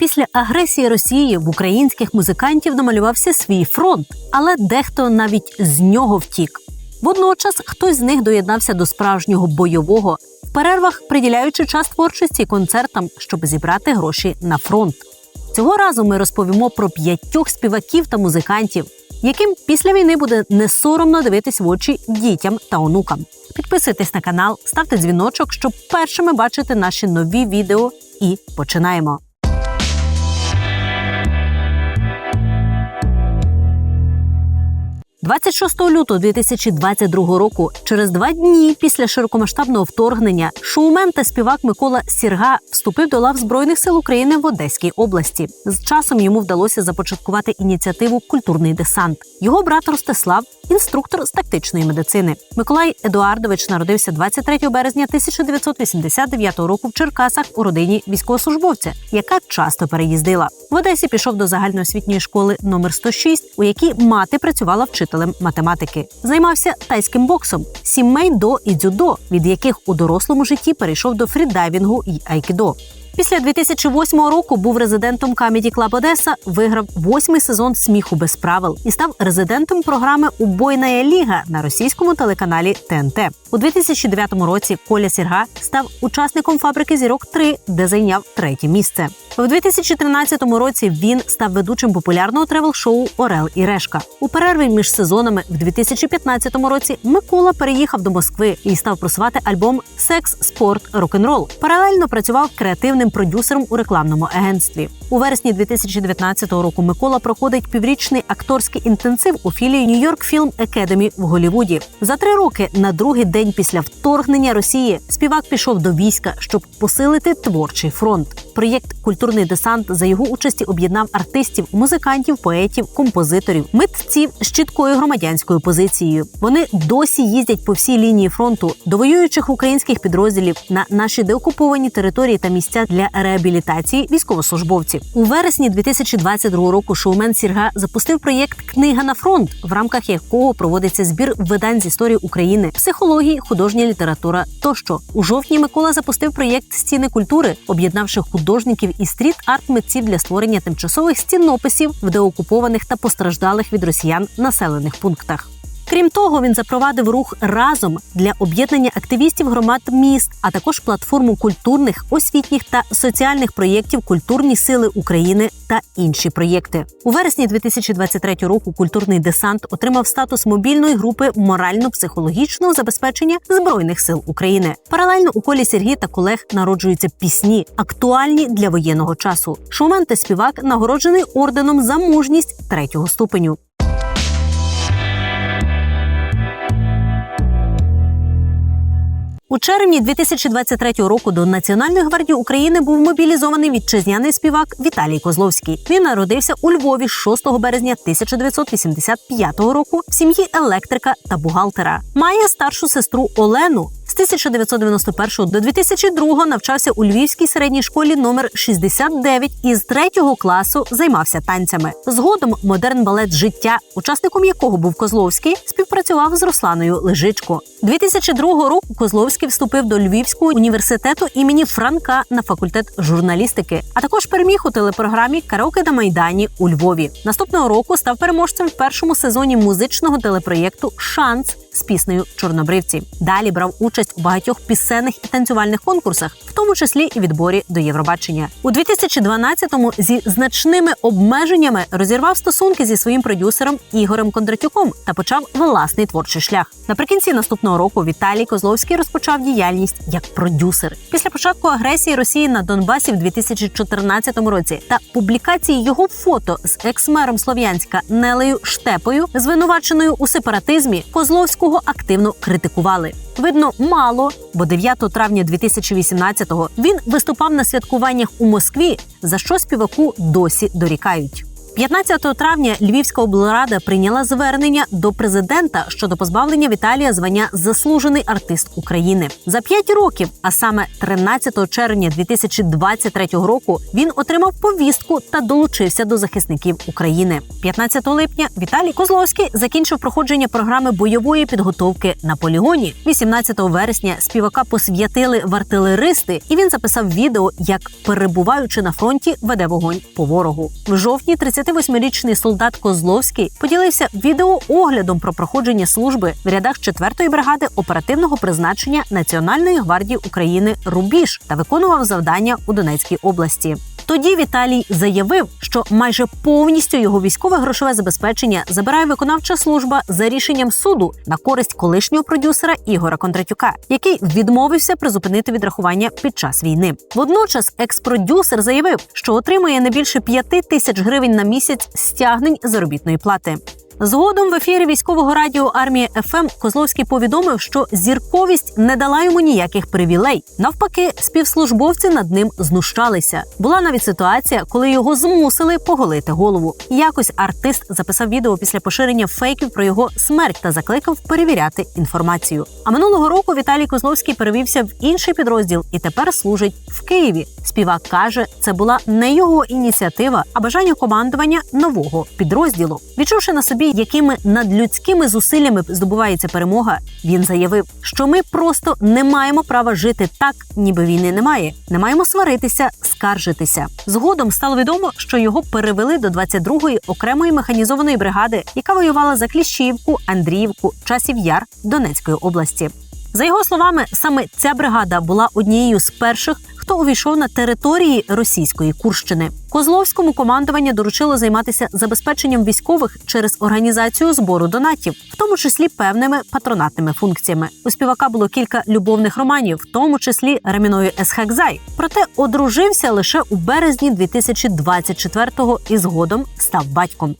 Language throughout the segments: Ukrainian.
Після агресії Росії в українських музикантів намалювався свій фронт, але дехто навіть з нього втік. Водночас хтось з них доєднався до справжнього бойового в перервах, приділяючи час творчості концертам, щоб зібрати гроші на фронт. Цього разу ми розповімо про п'ятьох співаків та музикантів, яким після війни буде не соромно дивитись в очі дітям та онукам. Підписуйтесь на канал, ставте дзвіночок, щоб першими бачити наші нові відео. І починаємо. – 26 лютого 2022 року, через два дні після широкомасштабного вторгнення, шоумен та співак Микола Сірга вступив до лав збройних сил України в Одеській області. З часом йому вдалося започаткувати ініціативу Культурний десант. Його брат Ростислав інструктор з тактичної медицини. Миколай Едуардович народився 23 березня 1989 року в Черкасах у родині військовослужбовця, яка часто переїздила. В Одесі пішов до загальноосвітньої школи номер 106, у якій мати працювала вчителем математики. Займався тайським боксом, сімей до і дзюдо, від яких у дорослому житті перейшов до фрідайвінгу і айкідо. Після 2008 року був резидентом Comedy Club Одеса, виграв восьмий сезон сміху без правил і став резидентом програми Убойна ліга на російському телеканалі ТНТ. У 2009 році Коля Сірга став учасником фабрики зірок 3 де зайняв третє місце. У 2013 році він став ведучим популярного тревел-шоу Орел і Решка. У перерві між сезонами в 2015 році Микола переїхав до Москви і став просувати альбом Секс, спорт, рок-н-рол. Паралельно працював креативним продюсером у рекламному агентстві. У вересні 2019 року Микола проходить піврічний акторський інтенсив у філії Нью-Йорк Film Academy в Голлівуді. За три роки на другий день після вторгнення Росії співак пішов до війська, щоб посилити творчий фронт. Проєкт Культурний десант за його участі об'єднав артистів, музикантів, поетів, композиторів, митців з чіткою громадянською позицією. Вони досі їздять по всій лінії фронту до воюючих українських підрозділів на наші деокуповані території та місця для реабілітації військовослужбовців. У вересні 2022 року шоумен Сірга запустив проєкт Книга на фронт, в рамках якого проводиться збір видань з історії України, психології, художня література тощо. У жовтні Микола запустив проєкт Стіни культури, об'єднавши художників і стріт арт митців для створення тимчасових стінописів в деокупованих та постраждалих від росіян населених пунктах. Крім того, він запровадив рух разом для об'єднання активістів громад міст, а також платформу культурних, освітніх та соціальних проєктів Культурні сили України та інші проєкти. У вересні 2023 року культурний десант отримав статус мобільної групи морально-психологічного забезпечення збройних сил України. Паралельно у колі Сергій та колег народжуються пісні, актуальні для воєнного часу. Шоумен та співак нагороджений орденом за мужність третього ступеню. У червні 2023 року до Національної гвардії України був мобілізований вітчизняний співак Віталій Козловський. Він народився у Львові 6 березня 1985 року в сім'ї електрика та бухгалтера. Має старшу сестру Олену. З 1991 до 2002 навчався у Львівській середній школі номер 69 і з третього класу займався танцями. Згодом модерн балет життя, учасником якого був Козловський, співпрацював з Русланою Лежичко. 2002 року Козловський вступив до Львівського університету імені Франка на факультет журналістики, а також переміг у телепрограмі Караоке на Майдані у Львові. Наступного року став переможцем в першому сезоні музичного телепроєкту Шанс з піснею Чорнобривці. Далі брав участь у багатьох пісенних і танцювальних конкурсах, в тому числі і відборі до Євробачення. У 2012-му зі значними обмеженнями розірвав стосунки зі своїм продюсером Ігорем Кондратюком та почав власний творчий шлях. Наприкінці наступного року Віталій Козловський розпочав діяльність як продюсер. Після початку агресії Росії на Донбасі в 2014 році та публікації його фото з екс-мером Слов'янська Нелею Штепою, звинуваченою у сепаратизмі, Козловського активно критикували. Видно, мало, бо 9 травня 2018-го він виступав на святкуваннях у Москві, за що співаку досі дорікають. 15 травня Львівська облрада прийняла звернення до президента щодо позбавлення Віталія звання заслужений артист України за п'ять років. А саме 13 червня 2023 року він отримав повістку та долучився до захисників України. 15 липня Віталій Козловський закінчив проходження програми бойової підготовки на полігоні. 18 вересня співака посвятили в артилеристи, і він записав відео, як перебуваючи на фронті, веде вогонь по ворогу. В жовтні 38-річний солдат Козловський поділився відеооглядом про проходження служби в рядах 4-ї бригади оперативного призначення Національної гвардії України Рубіж та виконував завдання у Донецькій області. Тоді Віталій заявив, що майже повністю його військове грошове забезпечення забирає виконавча служба за рішенням суду на користь колишнього продюсера Ігора Кондратюка, який відмовився призупинити відрахування під час війни. Водночас екс-продюсер заявив, що отримує не більше п'яти тисяч гривень на місяць стягнень заробітної плати. Згодом в ефірі військового радіо армія ФМ Козловський повідомив, що зірковість не дала йому ніяких привілей. Навпаки, співслужбовці над ним знущалися. Була навіть ситуація, коли його змусили поголити голову. Якось артист записав відео після поширення фейків про його смерть та закликав перевіряти інформацію. А минулого року Віталій Козловський перевівся в інший підрозділ і тепер служить в Києві. Співак каже, це була не його ініціатива, а бажання командування нового підрозділу. Відчувши на собі, якими надлюдськими зусиллями здобувається перемога, він заявив, що ми просто не маємо права жити так, ніби війни немає. Не маємо сваритися, скаржитися. Згодом стало відомо, що його перевели до 22-ї окремої механізованої бригади, яка воювала за Кліщівку, Андріївку, Часів Яр Донецької області. За його словами, саме ця бригада була однією з перших, хто увійшов на території російської Курщини. Козловському командування доручило займатися забезпеченням військових через організацію збору донатів, в тому числі певними патронатними функціями. У співака було кілька любовних романів, в тому числі Реміною Есхекзай. Проте одружився лише у березні 2024-го і згодом став батьком.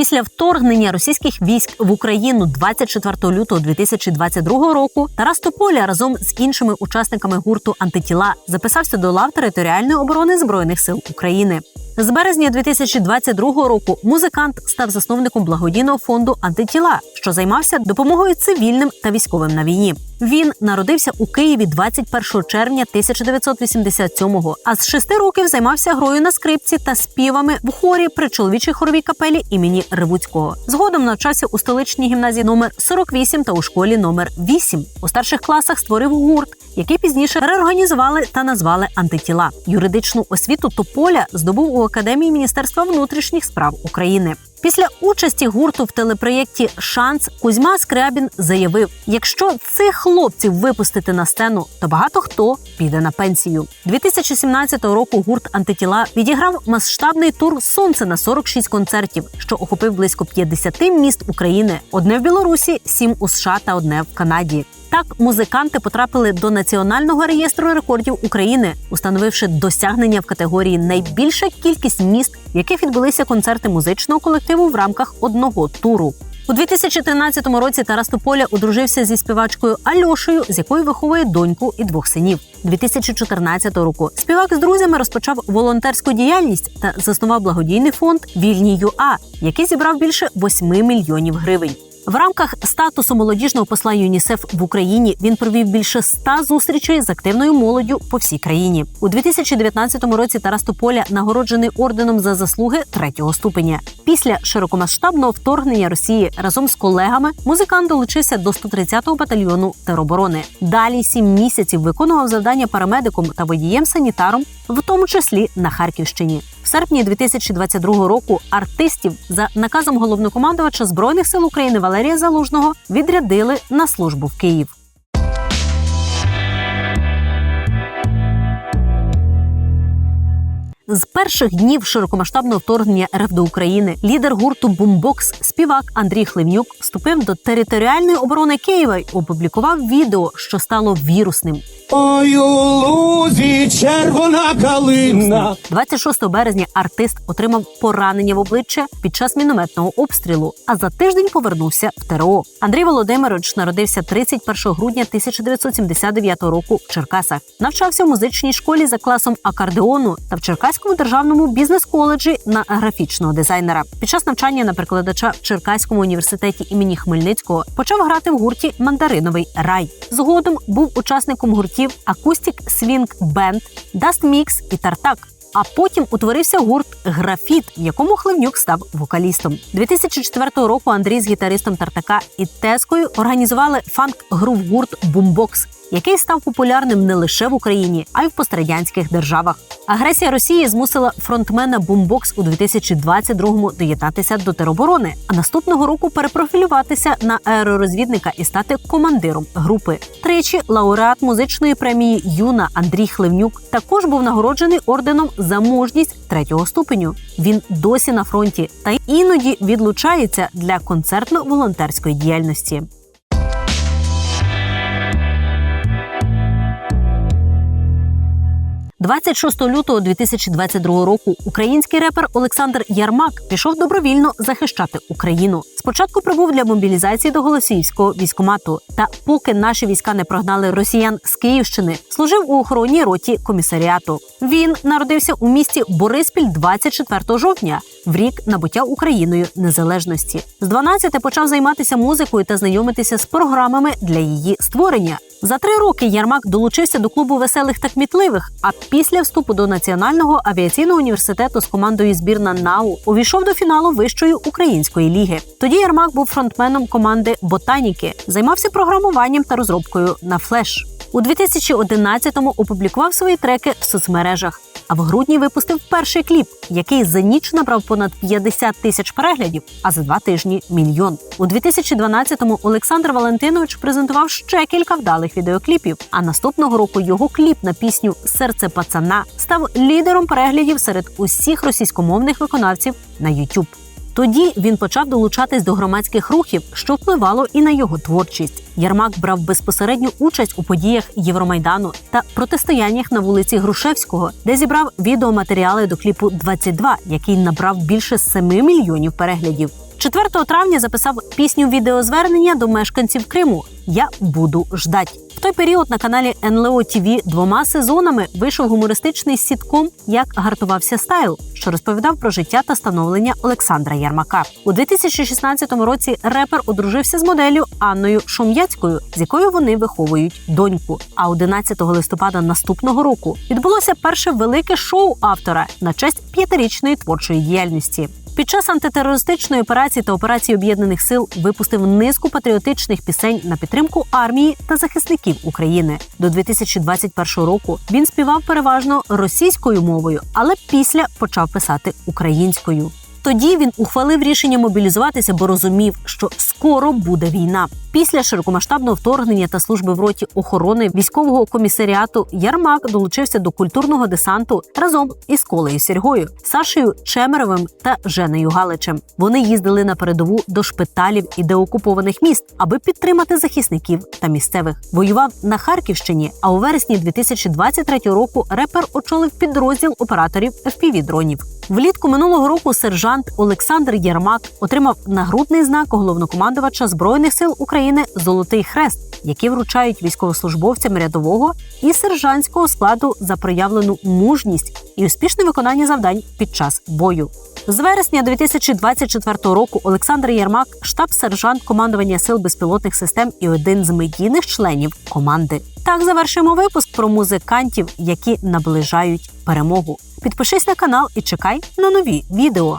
Після вторгнення російських військ в Україну 24 лютого 2022 року Тарас Тополя разом з іншими учасниками гурту Антитіла записався до лав територіальної оборони збройних сил України. З березня 2022 року музикант став засновником благодійного фонду Антитіла, що займався допомогою цивільним та військовим на війні. Він народився у Києві 21 червня 1987-го, а з шести років займався грою на скрипці та співами в хорі при чоловічій хоровій капелі імені Ревуцького. Згодом навчався у столичній гімназії номер 48 та у школі номер 8. У старших класах створив гурт, який пізніше реорганізували та назвали антитіла. Юридичну освіту Тополя здобув у академії Міністерства внутрішніх справ України. Після участі гурту в телепроєкті Шанс Кузьма Скрябін заявив: якщо цих хлопців випустити на сцену, то багато хто піде на пенсію. 2017 року гурт антитіла відіграв масштабний тур Сонце на 46 концертів, що охопив близько 50 міст України: одне в Білорусі, сім у США та одне в Канаді. Так, музиканти потрапили до національного реєстру рекордів України, установивши досягнення в категорії найбільша кількість міст, в яких відбулися концерти музичного колективу в рамках одного туру. У 2013 році Тарас Тополя одружився зі співачкою Альошею, з якою виховує доньку і двох синів. 2014 року співак з друзями розпочав волонтерську діяльність та заснував благодійний фонд Вільні ЮА, який зібрав більше 8 мільйонів гривень. В рамках статусу молодіжного посла ЮНІСЕФ в Україні він провів більше ста зустрічей з активною молоддю по всій країні. У 2019 році Тарас Тополя нагороджений орденом за заслуги третього ступеня. Після широкомасштабного вторгнення Росії разом з колегами музикант долучився до 130-го батальйону тероборони. Далі сім місяців виконував завдання парамедиком та водієм-санітаром, в тому числі на Харківщині. В серпні 2022 року артистів за наказом головнокомандувача збройних сил України Валерія Залужного відрядили на службу в Київ. З перших днів широкомасштабного вторгнення РФ до України лідер гурту Бумбокс, співак Андрій Хливнюк, вступив до територіальної оборони Києва й опублікував відео, що стало вірусним. Ой, у лузі червона калина. 26 березня артист отримав поранення в обличчя під час мінометного обстрілу, а за тиждень повернувся в ТРО. Андрій Володимирович народився 31 грудня 1979 року в Черкасах. Навчався в музичній школі за класом акордеону та в Черкаському державному бізнес-коледжі на графічного дизайнера. Під час навчання на перекладача в Черкаському університеті імені Хмельницького почав грати в гурті Мандариновий рай. Згодом був учасником гуртів Акустік Свінг Бенд, Даст Мікс і Тартак. А потім утворився гурт Графіт, в якому Хливнюк став вокалістом. 2004 року Андрій з гітаристом Тартака і Тескою організували фанк-грув гурт Бумбокс, який став популярним не лише в Україні, а й в пострадянських державах. Агресія Росії змусила фронтмена Бумбокс у 2022-му доєднатися до тероборони, а наступного року перепрофілюватися на аеророзвідника і стати командиром групи. Тричі лауреат музичної премії Юна Андрій Хливнюк також був нагороджений орденом за мужність третього ступеню. Він досі на фронті та іноді відлучається для концертно-волонтерської діяльності. – 26 лютого 2022 року український репер Олександр Ярмак пішов добровільно захищати Україну. Спочатку прибув для мобілізації до Голосіївського військомату. Та поки наші війська не прогнали росіян з Київщини, служив у охоронній роті комісаріату. Він народився у місті Бориспіль 24 жовтня, в рік набуття Україною незалежності. З 12 почав займатися музикою та знайомитися з програмами для її створення. За три роки Ярмак долучився до клубу веселих та кмітливих. А після вступу до Національного авіаційного університету з командою збірна НАУ увійшов до фіналу вищої української ліги. Тоді Ярмак був фронтменом команди Ботаніки, займався програмуванням та розробкою на флеш. У 2011-му опублікував свої треки в соцмережах. А в грудні випустив перший кліп, який за ніч набрав понад 50 тисяч переглядів, а за два тижні мільйон. У 2012-му Олександр Валентинович презентував ще кілька вдалих відеокліпів. А наступного року його кліп на пісню Серце пацана став лідером переглядів серед усіх російськомовних виконавців на YouTube. Тоді він почав долучатись до громадських рухів, що впливало і на його творчість. Ярмак брав безпосередню участь у подіях Євромайдану та протистояннях на вулиці Грушевського, де зібрав відеоматеріали до кліпу «22», який набрав більше 7 мільйонів переглядів. 4 травня записав пісню відеозвернення до мешканців Криму Я буду ждать. В той період на каналі НЛО ТВ двома сезонами вийшов гумористичний сітком Як гартувався стайл, що розповідав про життя та становлення Олександра Ярмака. У 2016 році репер одружився з моделлю Анною Шом'яцькою, з якою вони виховують доньку. А 11 листопада наступного року відбулося перше велике шоу автора на честь п'ятирічної творчої діяльності. Під час антитерористичної операції та операції об'єднаних сил випустив низку патріотичних пісень на підтримку армії та захисників України. До 2021 року він співав переважно російською мовою, але після почав писати українською. Тоді він ухвалив рішення мобілізуватися, бо розумів, що скоро буде війна. Після широкомасштабного вторгнення та служби в роті охорони військового комісаріату Ярмак долучився до культурного десанту разом із Колею Сергою, Сашею Чемеровим та Женею Галичем. Вони їздили на передову до шпиталів і деокупованих міст, аби підтримати захисників та місцевих. Воював на Харківщині. А у вересні 2023 року репер очолив підрозділ операторів fpv дронів. Влітку минулого року сержант Олександр Єрмак отримав нагрудний знак головнокомандувача збройних сил України Золотий Хрест, який вручають військовослужбовцям рядового і сержантського складу за проявлену мужність і успішне виконання завдань під час бою. З вересня 2024 року Олександр Єрмак, штаб-сержант командування сил безпілотних систем і один з медійних членів команди. Так завершимо випуск про музикантів, які наближають перемогу. Підпишись на канал і чекай на нові відео.